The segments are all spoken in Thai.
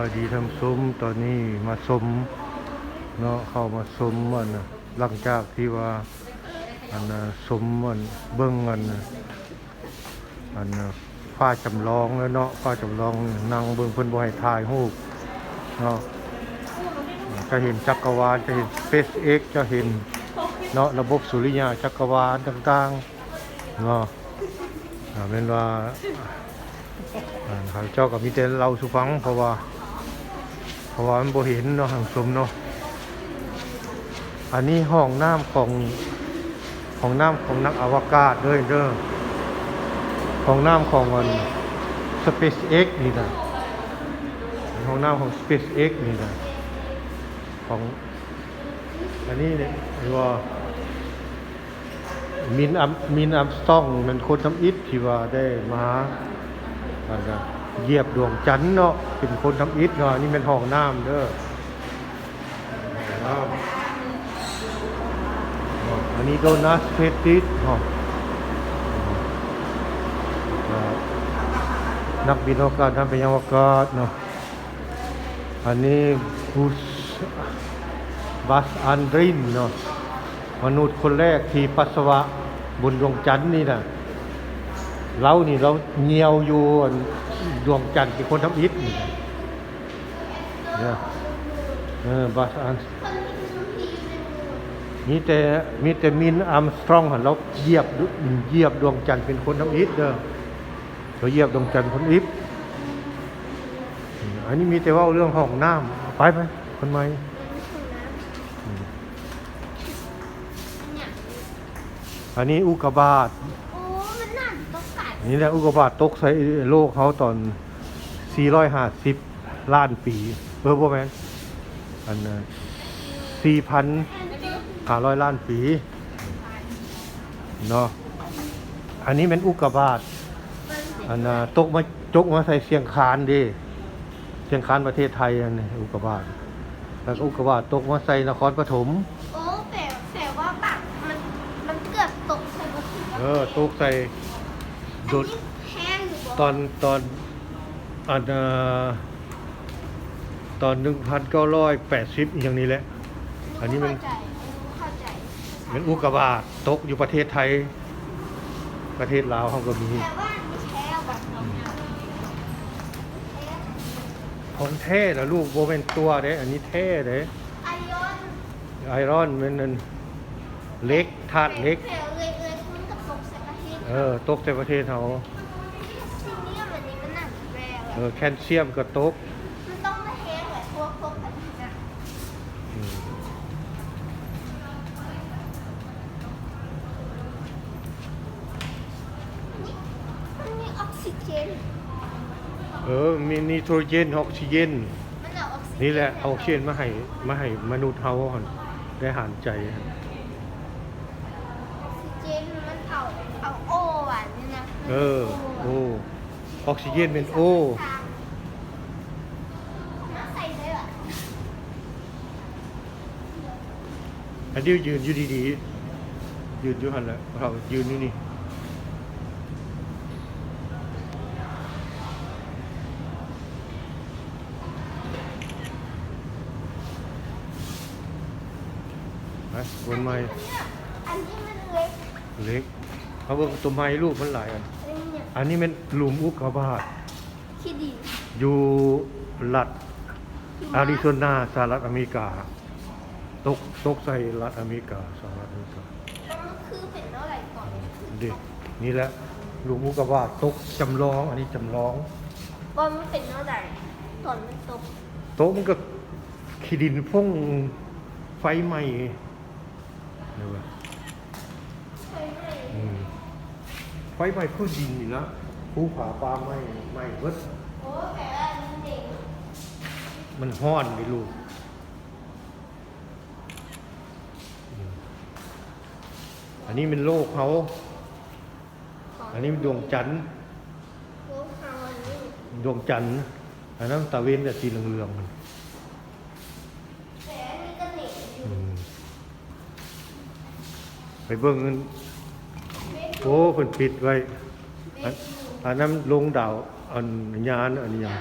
ว่าดีทำซุ้มตอนนี้มาสมเนาะเข้ามาสมมันหลังจากที่ว่าอันสมมันเบิ่งอันอันน่ะฟ้าจำลองแล้วเนาะฟ้าจำลองนั่งเบิ่งเพิ่นบ่ให้ถ่ายรูปเนาะจะเห็นจักรวาลจะเห็น SpaceX จะเห็นเนาะระบบสุริยะจักรวาลต่างๆเนาะเป็นว่าอ่าเขาเจ้าก็มีแต่เราสุฟังเพราะว่า ราะว่ามันบ่เห็นเนาะหังสมเนาะอันนี้ห้องน้ำของห้องน้ำของนักอวกาศด้อเด้อห้องน้ำของมัน SpaceX นี่นะห้องน้ำของ SpaceX นี่นะของอันนี้เนี่ยเรียกว่ามินอัมมินอัมสตองมันคนทำอิฐที่ว่าได้มามันก็ เหยียบดวงจันทร์เนาะเป็นคนทำอิฐเนาะนี่เป็นห้องน้ำเด้อน้ำอ๋ออันนี้โดนัสเพติสเนาะนักบินอวกาศทำเป็นอวกาศเนาะอันนี้บุสบัสอันดรินเนาะมนุษย์คนแรกที่ปัสสาวะบนดวงจันทร์นี่นะเรานี่เราเงียวอยู่อัน ดวงจันทร์ที่คนทำอิฐนี่เนี่ยเออบาสอันมีแต่มีแต่มินอัมสตรองหันเราเหยียบดุเหยียบดวงจันทร์เป็นคนทำอิฐเด้อเราเหยียบดวงจันทร์คนอิฐอันนี้มีแต่ว่าเรื่องห้องน้ำไปไปคนใหม่อันนี้อุกกาบาต โอ้มันน่าต้องกัด นี่แหละอุกกาบาตตกใส่โลกเขาตอน 450 ล้านปีเออบ่แม่นอันนั้น4,500 ล้านปีเนาะอันนี้เป็นอุกกาบาตอันน่ะตกมาจกมาใส่เสียงคานดิเสียงคานประเทศไทยอันนี้อุกกาบาตแล้วก็อุกกาบาตตกมาใส่นครปฐมโอ้แต่แต่ว่าแบบมันมันเกือบตกใส่วัตถุเออตกใส่ โดดแห้งอยู่ตอนตอนอันเอ่อตอนหนึ่งพันเก้าร้อยแปดสิบอย่างนี้แหละ อันนี้มัน เข้าใจเข้าใจเป็นอุกกาบาตตกอยู่ประเทศไทย ประเทศลาวเขาก็มีแต่ว่าไม่แช่แบบของแท้แล้วลูกโบเป็นตัวเด้ อันนี้แท้เด้ไอรอนไอรอนมันนั่นเล็กธาตุเล็กแต่เอย เทศเออตกในประเทศเขาซีเนียมอันนี้มันหนักแรงเออแคลเซียมก็ตกมันต้องมาแห้งแบบพวกพวกอันนี้นะอืมมันมีออกซิเจน เออมีนิโตรเจนออกซิเจน มันเอาออกซิเจนนี่แหละเอาออกซิเจนมาให้มาให้มนุษย์เฮาหั่นได้หายใจหั่น ออกซิเจนมันเอาเอาโอหวานนี่นะ เออ โอ้ออกซิเจนเป็นโอน้ำใส่เลยเหรออันนี้ยืนอยู่ดีๆ ยืนอยู่หันแหละเขายืนอยู่นี่ไปวนไม้อันนี้มันเล็ก เล็ก เขาเบิ่งตัวไม้ลูกมันหลายอัน อันนี้เนี่ยอันนี้เป็นหลุมอุกกาบาตขี้ดีอยู่รัฐอาริโซนาสหรัฐอเมริกา ตกตกใส่รัฐอเมริกาสหรัฐอเมริกาแล้วมันคือเป็นเท่าไหร่ก่อนเด็กนี่แหละหลุมอุกกาบาตตกจำลอง อันนี้จำลองว่ามันเป็นเท่าไหร่ตอนมันตกโต๊ะมันก็ขีดินพุ่งไฟไหม้เดี๋ยวก่อน ใช่ไหม อืม ไฟไหม้พื้นดินนี่นะภูผาป่าไหม้ไหม้เบิดโอ้แต่ว่าอันนี้เด็กมันห้อนไปลูกอืมอันนี้เป็นโลกเขา อันนี้เป็นดวงจันทร์โอ้ฮาวานี่ดวงจันทร์ อันนั้นตะเวนแต่สีเหลืองๆมันแต่อันนี้ก็เหน็บอยู่อืมไปเบิ่งเงินเล็ก โอ้เพิ่นปิดไว้อันนั้นลงดาวอันยานอันยาน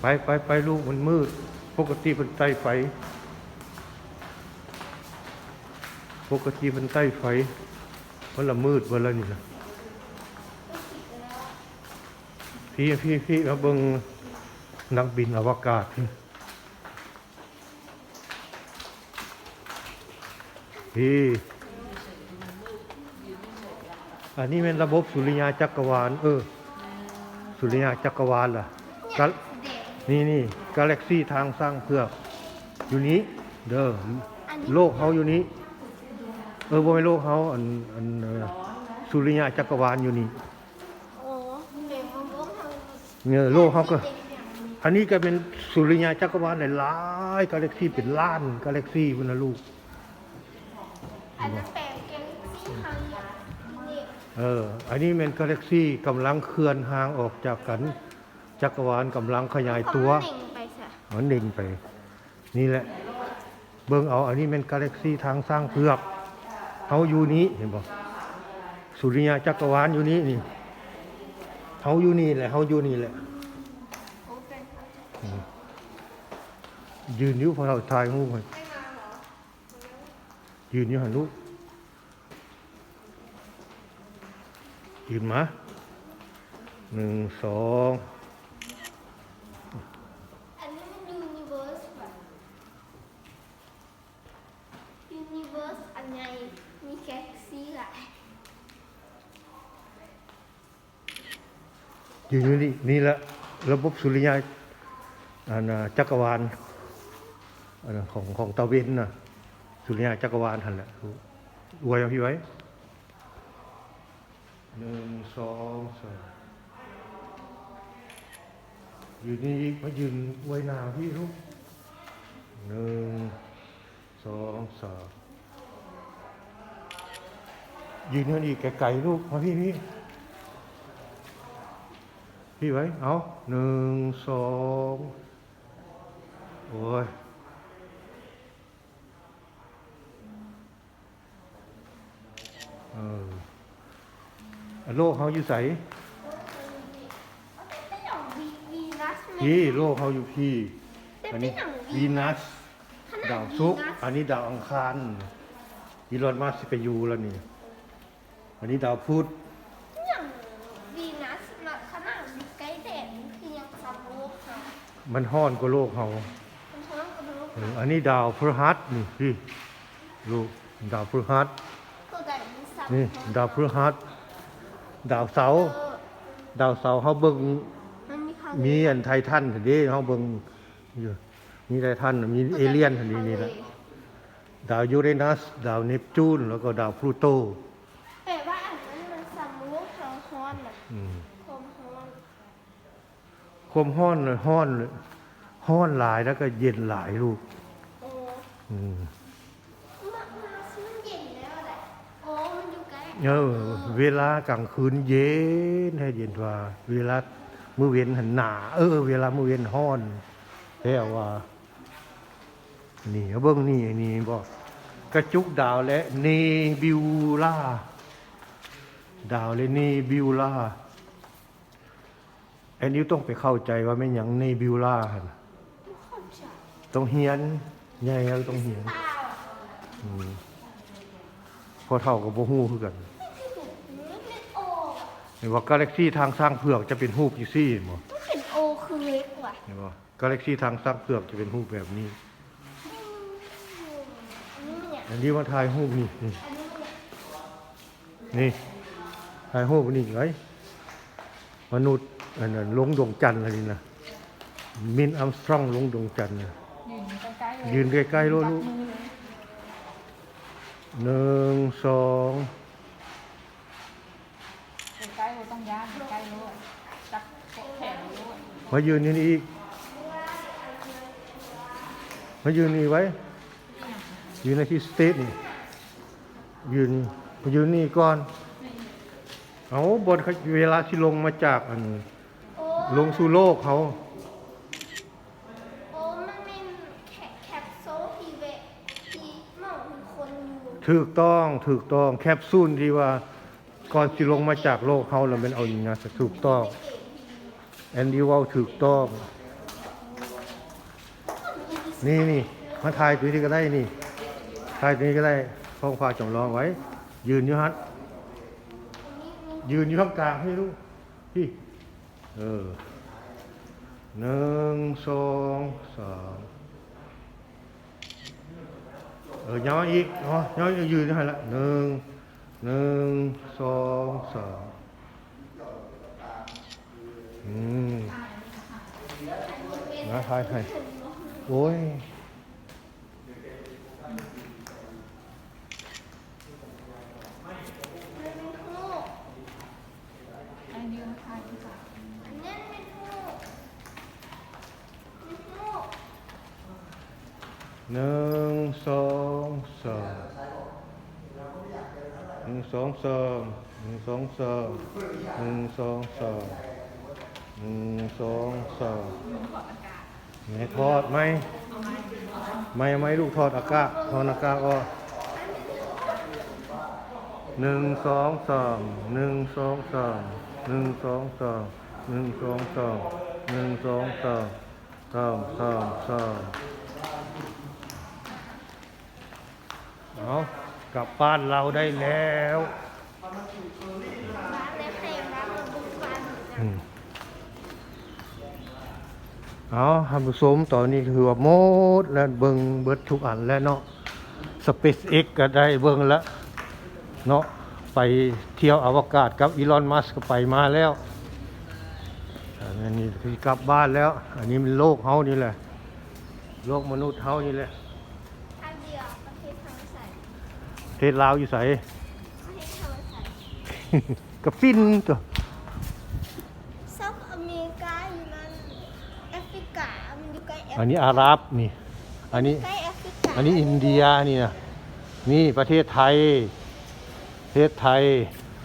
ไปไปไปลูกมันมืด ปกติมันใต้ไฟ ปกติมันใต้ไฟมันละมืดเวลานี่นะพี่พี่พี่มาเบิ่งนักบินอวกาศ พี่อันนี้เป็นระบบสุริยะจักรวาล เออ สุริยะจักรวาลล่ะกัลเด็กนี่นี่กาแล็กซี่ทางสร้างเพือกอยู่นี้ เด้ออันนี้โลกเขาอยู่นี้ เออบ่แม่นโลกเขาอันอันเอ่อสุริยะจักรวาลอยู่นี่โอ้เด็กมันก็ทำเนี่ยโลกเขาก็ อันนี้ก็เป็นสุริยะจักรวาลหลายๆกาแล็กซี่เป็นล้านกาแล็กซี่พุ่นนะลูก อันนั้นแปลงแกงซี่ทางนี่เออ อันนี้เป็นกาแล็กซี่กำลังเคลื่อนห่างออกจากกัน จักรวาลกำลังขยายตัวเขาเน่งไปซะมันเด่นไป นี่แหละ เบิ่งเอา อันนี้เป็นกาแล็กซี่ทางสร้างเพือกเขาอยู่นี้เห็นบ่สุริยะจักรวาลอยู่นี้นี่เขาอยู่นี่แหละเขาอยู่นี่แหละ โอ้เป็นยืนอยู่พอเราถ่ายรูปให้ไม่มาเหรอ ยืนอยู่หันลูก ยืนมาหนึ่งสองอันนี้มันยูนิเวิร์สป่ะยูนิเวิร์สอันใหญ่มีแกล็กซี่หลายยืนอยู่นี่นี่แหละระบบสุริยะอันน่ะจักรวาลอันน่ะของของตะเวนน่ะ สุริยะจักรวาลหันแหละอวยเอาพี่ไว้หนึ่งสองสามอยืนนี่มายืนไว้นาพี่ลูกหนึ่งสองสามยืนนี่อีกไกลๆลูกมาพี่พี่พี่ไว้ เอาหนึ่งสองโอ้ย เอออัน โลกเขาอยู่ใสเป็นอย่างวีวีนัสไหมพี่โลกเขาอยู่พี่แต่อันเป็นี้นอย่างวีนัสขนาดาวศุกร์วีนัสอันนี้ดาวอังคารอีลอนมัสก์ไปอยู่แล้วนี่ อันนี้ดาวพุธอย่างวีนัสมาขนาดอยู่ใกล้แดดนี่คือยังซับโลกค่ะมันห้อนกว่าโลกเขามันท้องกับโลกเอออันนี้ดาวพฤหัสนี่พี่ลูกดาวพฤหัสตัวใหญ่มั นซับนี่ท้องดาวพฤหัสดาวเสาร์เออดาวเสาร์เขาเบิ่งมันมีคามีอันไททันเด้เขาเบิ่งอยู่มีไททันมีเอเลี่ยนอันนี้นี่แหละดาวยูเรนัส ดาวเนปจูน แล้วก็ดาวพลูโตแปลว่าอันนั้นมันซับโลกทางฮ้อนน่ะอืมความฮ้อนความห้อนเลยห้อนเลยห้อนหลายแล้วก็เย็นหลายลูกโอ้ อืม มามาซึ่งเย็นแล้วแหละโอ้มันอยู่ใกล้ เออเวลากลางคืนเย็นให้เย็นว่า เวลามื้อเว้นหันหนาเออ เวลามื้อเว้นห้อนแล้วว่า นี่เอเบิ่งนี่นี่บอกกระจุกดาวและเนบิวลาดาวและเนบิวลาอันนี้ต้องไปเข้าใจว่าไม่นหยังเนบิวลาต้องเฮียนใหญ่แล้วต้องเฮียนพอเท่ากับโบฮู้คือกัน เห็นว่ากาแล็กซี่ทางสร้างเผือกจะเป็นรูปยี่ซี่บ่มันเป็นโอคือเล็กว่ะเห็นบ่กาแล็กซี่ทางสร้างเผือกจะเป็นรูปแบบนี้อันนี้มันเนี่ยอันนี้ว่าถ่ายรูปนี่นี่อันนี้มันเนี่ยนี่ถ่ายรูปนี่ไว้มนุษย์อันนั้นลงดวงจันทร์อะไรนี่นะมินอัมสตรองลงดวงจันทร์น่ะ ยืนใกล้ๆเลยยืนใกล้ๆโลดลูก จับมือเลยหนึ่งสอง ใกล้ๆเราต้องย่างใกล้ๆเลยจับแขนเลย มายืนนี่อีก มายืนนี่ไว้ ยืนในที่สเตทนี่ ยืนมายืนนี่ก่อน เอาบนเขาเวลาที่ลงมาจากอันโอ้ลงสู่โลกเขาโอ้มันเป็นแคปแคปโซลทีเวทีเมามีคนอยู่ถูกต้องถูกต้องแคปซูลที่ว่าก่อนที่ลงมาจากโลกเขาแล้วเป็นเอาอย่างนี้นะถูกต้องเก๋ แอนดี้ว่าถูกต้อง นี่นี่มาถ่ายตัวนี้ก็ได้นี่ถ่ายตัวนี้ก็ได้ท้องฟ้าจำลองไว้ ยืนอยู่ฮัทยืนอยู่ข้างกลางให้ลูกพี่เออหนึ่งสองสามเออย่ออีกอ๋อย่ออีกยืนยู่ให้ละหนึ่งหนึ่งสองสาม อืมนะถ่ให้โอ้ยหนึ่งสองสามหนึ่งสองสามหนึ่งสองสามหนึ่งสองสาม หนึ่งสองสามลุงขอดไหนทอดไหมไม่ไม่ลูกทอดอากาศทอดอากาศก็หนึ่งสองสามหนึ่งสองสามหนึ่งสองสามหนึ่งสองสามหนึ่งสองสามสามสามสามเอากลับบ้านเราได้แล้วร้านในเพลงร้านบุฟันอืม เอาท่านผู้ชมตอนนี้คือว่าหมดแล้วเบิ่งเบิดทุกอันแล้วเนาะ SpaceX ก็ได้เบิ่งแล้วเนาะไปเที่ยวอวกาศกับอีลอนมัสก์ก็ไปมาแล้วอันนี้คือกลับบ้านแล้ว อันนี้มันโลกเฮานี่แหละ โลกมนุษย์เฮานี่แหละอันเดียวประเทศธรรมศาสตร์ประเทศลาวอยู่ไสประเทศธรรมศาสตร์ก็ฟินตัว เซาท์อเมริกาอยู่นั่นแอฟริ กา มันอยู่ใกล้แอฟอันนี้อาหรับนี่ อันนี้ ใกล้แอฟริกาอันนี้อินเดียนี่นะนี่ประเทศไทย ประเทศไทย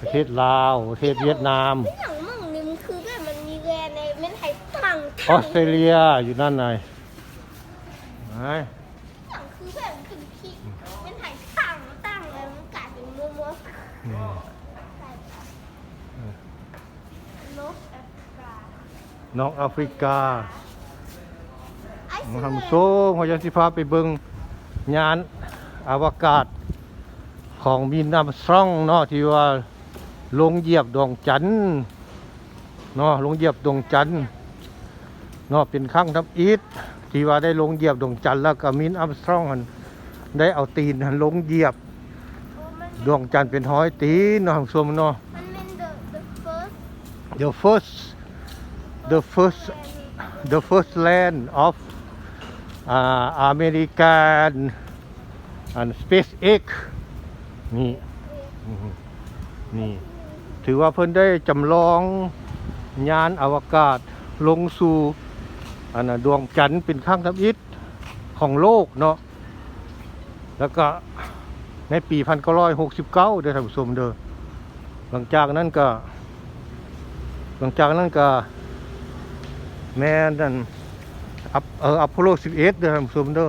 ประเทศลาว ประเทศเวียดนาม ที่หนังมั่งนี่มันคือแบบมันมีแวนในเม็ดไห่ตั้งออสเตรเลียอยู่นั่นไงไหนหนังคือแบบคือพี่เม็ดไห่ตั้งตั้งเลยมันกลายเป็นมัวมัวอืมนกแอฟริกา น้องแอฟริกาไอซ์มาแลน ทำด์โซ่พอยาสิพาไปเบิงงานอวกาศของมีนามสตรองเนาะที่ว่าลงเหยียบดวงจันทร์เนาะลงเหยียบดวงจันทร์เนาะเป็นครั้งทับอีทที่ว่าได้ลงเหยียบดวงจันทร์แล้วก็มีนอัมสตรองหันได้เอาตีนหันลงเหยียบโอ้มันดวงจันทร์เป็นห้อยตีนเนาะท่านผู้ชมเนาะมันเป็น the the first the first the first the first land of uh, American and SpaceX นี่นี่ ถือว่าเพิ่นได้จำลองยานอวกาศลงสู่อันดวงจันทร์เป็นครั้งทำอิฐของโลกเนาะแล้วก็ในปี 1969เด้อท่านผู้ชมเด้อหลังจากนั้นก็ หลังจากนั้นก็แม่นั่น อัพเอออพอลโล11เด้อท่านผู้ชมเด้อ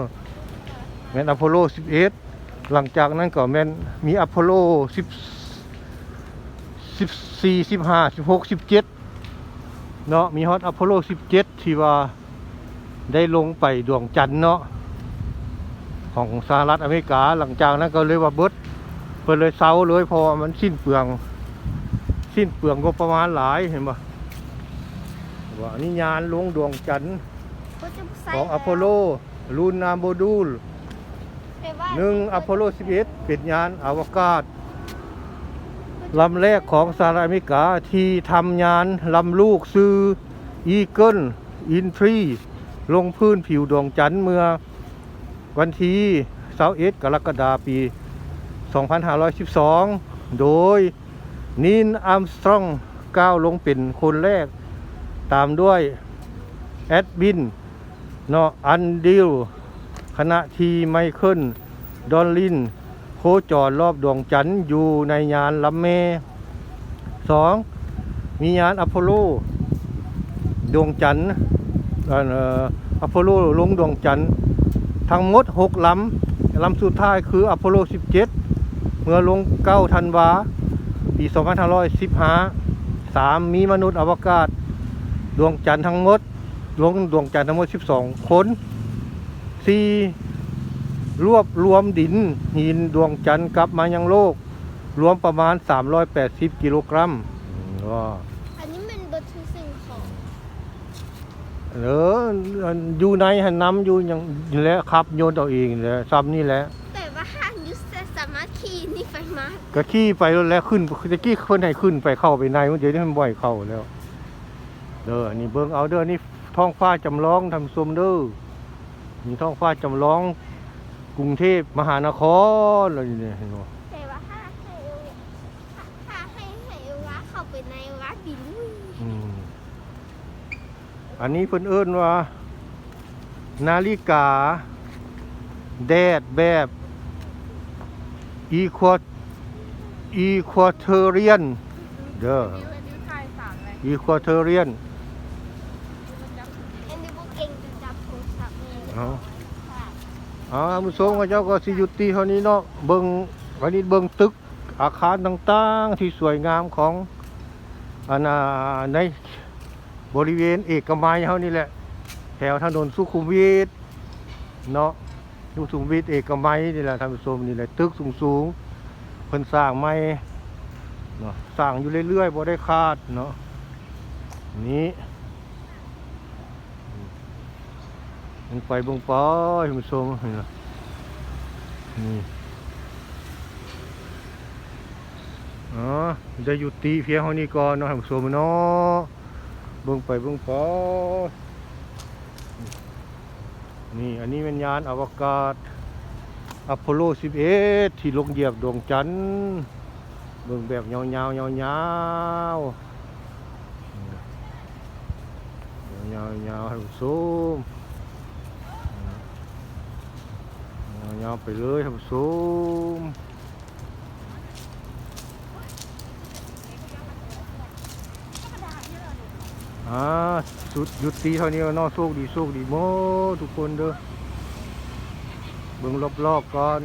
แม่นอพอลโล11 หลังจากนั้นก็แม่นมีอพอลโล10 14 15 16 17เนาะมีฮอตอพอลโล17 ที่ว่าได้ลงไปดวงจันทร์เนาะของสหรัฐอเมริกาหลังจากนั้นก็เลยว่าเบิดเพิ่นเลยเซาเลยพอมันสิ้นเปลือง สิ้นเปลืองก็ประมาณหลายเห็นปะว่านี่ยานลงดวงจันทร์ ของอพอลโลลูนาโมดูลแปลว่าหนึ่งอพอลโล 11 เป็นยานอวกาศลำแรกของสหรัฐอเมริกาที่ทำยานลำลูกซื้ออีเกิลอินทรีลงพื้นผิวดวงจันทร์เมื่อวันที่21กรกฎาคมปี 2512 โดยนีนอัมสตรองก้าวลงเป็นคนแรก ตามด้วยแอดบิน เนาะอันดิลขณะที่ไมเคิลดอลลิน โคจรรอบดวงจันทร์อยู่ในยานลำเมสองมียานอพอลโล ดวงจันทร์เอ่ออพอลโลลงดวงจันทร์ทั้งหมดหกลำลำสุดท้ายคืออพอลโล 17 เมื่อลงเก้าธันวาปี 2515 3 มีมนุษย์อวกาศ ดวงจันทร์ทั้งหมด ลงดวงจันทร์ทั้งหมด 12 คนสี่รวบรวมดินหินดวงจันทร์กลับมายังโลก รวมประมาณ 380 กิโลกรัมอืมว่าอันนี้มันเบอร์ทุกสิ่งของเอออันอยู่ในหันน้ำอยู่อย่างนี่แหละครับโยนเอาเองนี่แหละซ้ำนี่แหละแต่ว่าห้างยูสสามารถขี่นี่ไปมาก็ขี่ไปแล้วแหล้วขึ้นตะกี้เพิ่นให้ขึ้นไปเข้าไปในมันเดี๋ยวนี้มันบ่อยเข้าแล้วเด้ออันนี้เบิ่งเอาเด้อนี่ ท้องฟ้าจำลองทำสมเด้อนี่ท้องฟ้าจำลองกรุงเทพมหานครอะไรนี่เห็นบ่แต่ว่าถ้าให้เอวถ้าถ้าให้ให้เอวว่าเข้าไปในวัดบินลุยอืมอันนี้เพิ่นเอิ้นว่า นาฬิกา แดดแบบอีควออีควอเทเรียนเด้อนิ้วนิ้วไทยสามเลยอีควอเทเรียนอันนี้พวกเก่งจะจับโทรศัพท์ เองเอาค่ะอ่ามุสงเจ้าก็สิยุติเท่านี้เนาะเบิ่งวันนี้เบิ่งตึกอาคารต่างๆที่สวยงามของอันน่ะในบริเวณเอกมัยเฮานี่แหละ แถวถนนสุขุมวิทเนาะสุขุมวิทเอกมัยนี่แหละท่านผู้ชมนี่แหละตึกสูงๆเพิ่นสร้างใหม่เนาะสร้างอยู่เรื่อยๆบ่ได้คาดเนาะนี่ ลงไปบงไปท่านผู้ชมนี่นะนี่อ๋อได้ยุติเพียงเท่านี้ก่อนเนาะท่านผู้ชมเนาะเบิ่งไปเบิ่งไปนี่อันนี้เป็นยานอวกาศอพอลโล 11 ที่ลงเหยียบดวงจันทร์เบิ่งแบบยาวๆยาวๆยาวๆยาวๆให้ผู้ชมยาวไปเลยให้ผู้ชมอ่าสุดหยุดตีเท่านี้แล้วเนาโชคดีโชคดีโมทุกคนเด้อเบิ่งรอบๆก่อน